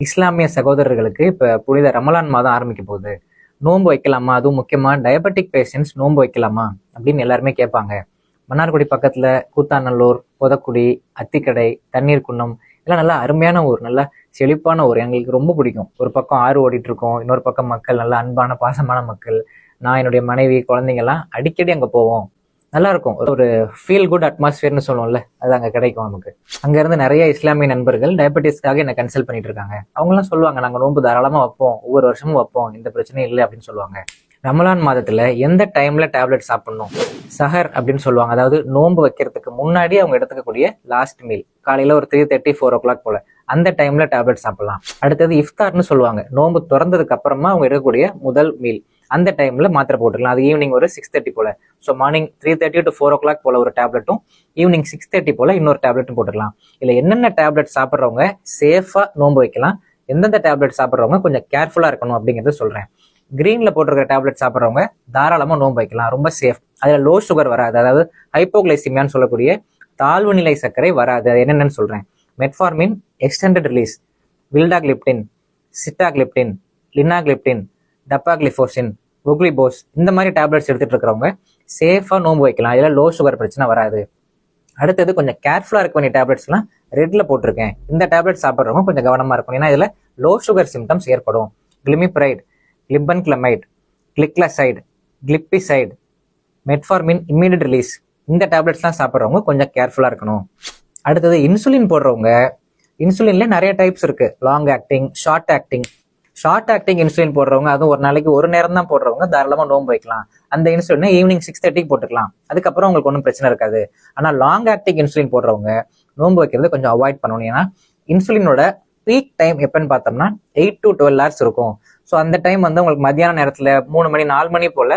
இஸ்லாமிய சகோதரர்களுக்கு இப்போ புனித ரமலான் மாதம் ஆரம்பிக்க போகுது. நோன்பு வைக்கலாமா? அதுவும் முக்கியமாக டயபெட்டிக் பேஷண்ட்ஸ் நோன்பு வைக்கலாமா? அப்படின்னு எல்லாருமே கேட்பாங்க. மன்னார்குடி பக்கத்தில் கூத்தாநல்லூர் புதக்குடி அத்திக்கடை தண்ணீர் குன்னம் எல்லாம் நல்லா அருமையான ஊர் நல்லா செழிப்பான ஊர். எங்களுக்கு ரொம்ப பிடிக்கும். ஒரு பக்கம் ஆறு ஓடிட்டு இருக்கோம் இன்னொரு பக்கம் மக்கள் நல்லா அன்பான பாசமான மக்கள். நான் என்னுடைய மனைவி குழந்தைங்கள்லாம் அடிக்கடி அங்கே போவோம். நல்லா இருக்கும் ஒரு ஃபீல் குட் அட்மாஸ்பியர்னு சொல்லுவோம்ல அது அங்கே கிடைக்கும் நமக்கு. அங்க இருந்து நிறைய இஸ்லாமிய நண்பர்கள் டயபெட்டிஸ்க்காக என்ன கன்சல்ட் பண்ணிட்டு இருக்காங்க அவங்களாம் சொல்லுவாங்க நாங்கள் நோன்பு தாராளமாக வைப்போம் ஒவ்வொரு வருஷமும் வைப்போம் இந்த பிரச்சனையும் இல்லை அப்படின்னு சொல்லுவாங்க. ரமலான் மாதத்துல எந்த டைம்ல டேப்லெட் சாப்பிடணும்? சஹர் அப்படின்னு சொல்லுவாங்க. அதாவது நோன்பு வைக்கிறதுக்கு முன்னாடி அவங்க எடுத்துக்கக்கூடிய லாஸ்ட் மீல் காலையில ஒரு three thirty four o'clock போல. அந்த டைம்ல டேப்லெட் சாப்பிடலாம். அடுத்தது இஃப்தார்னு சொல்லுவாங்க. நோன்பு திறந்ததுக்கு அப்புறமா அவங்க எடுக்கக்கூடிய முதல் மீல் அந்த டைம்ல மாத்திரை போட்டுக்கலாம். அது ஈவினிங் ஒரு சிக்ஸ் தேர்ட்டி போல. So morning three thirty to four o'clock போல ஒரு டேப்லெட்டும் ஈவினிங் சிக்ஸ் தேர்ட்டி போல இன்னொரு டேப்லெட்டும் போட்டுக்கலாம். இல்ல என்னென்ன டேப்லெட் சாப்பிட்றவங்க சேஃபா நோன்பு வைக்கலாம். எந்தெந்த டேப்லெட் சாப்பிட்றவங்க கொஞ்சம் கேர்ஃபுல்லா இருக்கணும் அப்படிங்கிறத சொல்றேன். கிரீன்ல போட்டிருக்கிற டேப்லெட் சாப்பிட்றவங்க தாராளமாக நோன்பு வைக்கலாம். ரொம்ப சேஃப் அதுல லோ சுகர் வராது. அதாவது ஹைப்போகிளைசிமியான்னு சொல்லக்கூடிய தாழ்வு நிலை சர்க்கரை வராது. அது என்னென்னு சொல்றேன். Metformin extended release vildagliptin sitagliptin linagliptin dapagliflozin குக்லிபோஸ் இந்த மாதிரி டேப்லெட்ஸ் எடுத்துட்டு இருக்கிறவங்க சேஃபாக நோம்பு வைக்கலாம். இதில் லோ சுகர் பிரச்சனை வராது. அடுத்தது கொஞ்சம் கேர்ஃபுல்லாக இருக்க வேண்டிய டேப்லெட்ஸ்லாம் ரெட்ல போட்டிருக்கேன். இந்த டேப்லெட் சாப்பிட்றவங்க கொஞ்சம் கவனமாக இருக்கும் ஏன்னா இதில் லோ சுகர் சிம்டம்ஸ் ஏற்படும். கிளிமிப்ரைட் கிளிப்பன் கிளமைட் gliclazide glipizide metformin immediate release இந்த டேப்லெட்ஸ்லாம் சாப்பிட்றவங்க கொஞ்சம் கேர்ஃபுல்லாக இருக்கணும். அடுத்தது இன்சுலின் போடுறவங்க இன்சுலின்ல நிறைய டைப்ஸ் இருக்கு. Long acting short acting short acting insulin போடுறவங்க அதுவும் ஒரு நாளைக்கு ஒரு நேரம் தான் போடுறவங்க தாராளமாக நோன்பு வைக்கலாம். அந்த இன்சுலினை ஈவினிங் சிக்ஸ் தேர்ட்டிக்கு போட்டுக்கலாம். அதுக்கப்புறம் உங்களுக்கு ஒன்றும் பிரச்சனை இருக்காது. ஆனால் லாங் ஆக்டிங் இன்சுலின் போடுறவங்க நோன்பு வைக்கிறது கொஞ்சம் அவாய்ட் பண்ணணும். ஏன்னா இன்சுலினோட பீக் டைம் எப்பன்னு பார்த்தோம்னா எயிட் டு டுவெல் ஹவர்ஸ் இருக்கும். ஸோ அந்த டைம் வந்து உங்களுக்கு மத்தியான நேரத்தில் மூணு மணி நாலு மணி போல்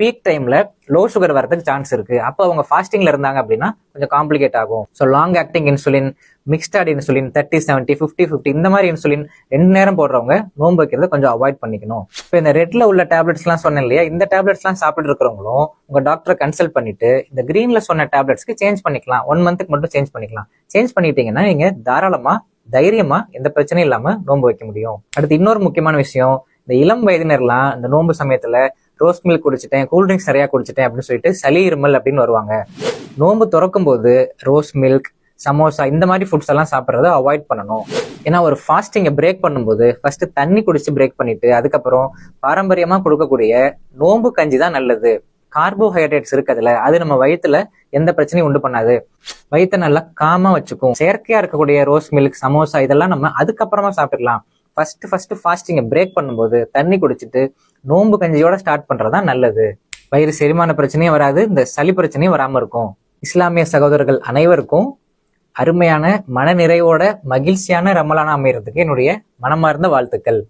பீக் டைம்ல லோ சுகர் வரதுக்கு சான்ஸ் இருக்கு. அப்போ அவங்க ஃபாஸ்டிங்ல இருந்தாங்க அப்படின்னா கொஞ்சம் காம்ப்ளிகேட் ஆகும். So long acting insulin mixtard insulin thirty seventy fifty fifty இந்த மாதிரி இன்சுலின் ரெண்டு நேரம் போடுறவங்க நோன்பு வைக்கிறத கொஞ்சம் அவாய்ட் பண்ணிக்கணும். இப்போ இந்த ரெட்ல உள்ள டேப்லெட்ஸ்லாம் சொன்னேன் இல்லையா? இந்த டேப்லெட்ஸ்லாம் சாப்பிட்டு இருக்கிறவங்களும் உங்க டாக்டரை கன்சல்ட் பண்ணிட்டு இந்த கிரீன்ல சொன்ன டேப்லெட்ஸ்க்கு சேஞ்ச் பண்ணிக்கலாம். ஒன் மந்த்துக்கு மட்டும் சேஞ்ச் பண்ணிக்கலாம். சேஞ்ச் பண்ணிட்டீங்கன்னா நீங்க தாராளமா தைரியமா எந்த பிரச்சனையும் இல்லாம நோன்பு வைக்க முடியும். அடுத்து இன்னொரு முக்கியமான விஷயம் இந்த இளம் வயதினர்லாம் இந்த நோன்பு சமயத்துல ரோஸ் மில்க் குடிச்சிட்டேன் கூல்ட்ரிங்க்ஸ் நிறையா குடிச்சிட்டேன் அப்படின்னு சொல்லிட்டு சளி இருமல் அப்படின்னு வருவாங்க. நோன்பு திறக்கும் போது ரோஸ் மில்க் சமோசா இந்த மாதிரி ஃபுட்ஸ் எல்லாம் சாப்பிட்றத அவாய்ட் பண்ணணும். ஏன்னா ஒரு ஃபாஸ்டிங்கை பிரேக் பண்ணும்போது ஃபர்ஸ்ட் தண்ணி குடிச்சு பிரேக் பண்ணிட்டு அதுக்கப்புறம் பாரம்பரியமா கொடுக்கக்கூடிய நோன்பு கஞ்சி தான் நல்லது. கார்போஹைட்ரேட்ஸ் இருக்குதுல அது நம்ம வயிற்றுல எந்த பிரச்சனையும் உண்டு பண்ணாது. வயிற்ற நல்லா காமா வச்சுக்கும். செயற்கையா இருக்கக்கூடிய ரோஸ் மில்க் சமோசா இதெல்லாம் நம்ம அதுக்கப்புறமா சாப்பிட்டுக்கலாம். ஃபர்ஸ்ட் ஃபர்ஸ்ட் ஃபாஸ்டிங்கை பிரேக் பண்ணும்போது தண்ணி குடிச்சிட்டு நோன்பு கஞ்சியோட ஸ்டார்ட் பண்றதா நல்லது. வயிறு செரிமான பிரச்சனையும் வராது இந்த சளி பிரச்சனையும் வராம இருக்கும். இஸ்லாமிய சகோதரர்கள் அனைவருக்கும் அருமையான மன நிறைவோட மகிழ்ச்சியான ரமலானா அமையறதுக்கு என்னுடைய மனமார்ந்த வாழ்த்துக்கள்.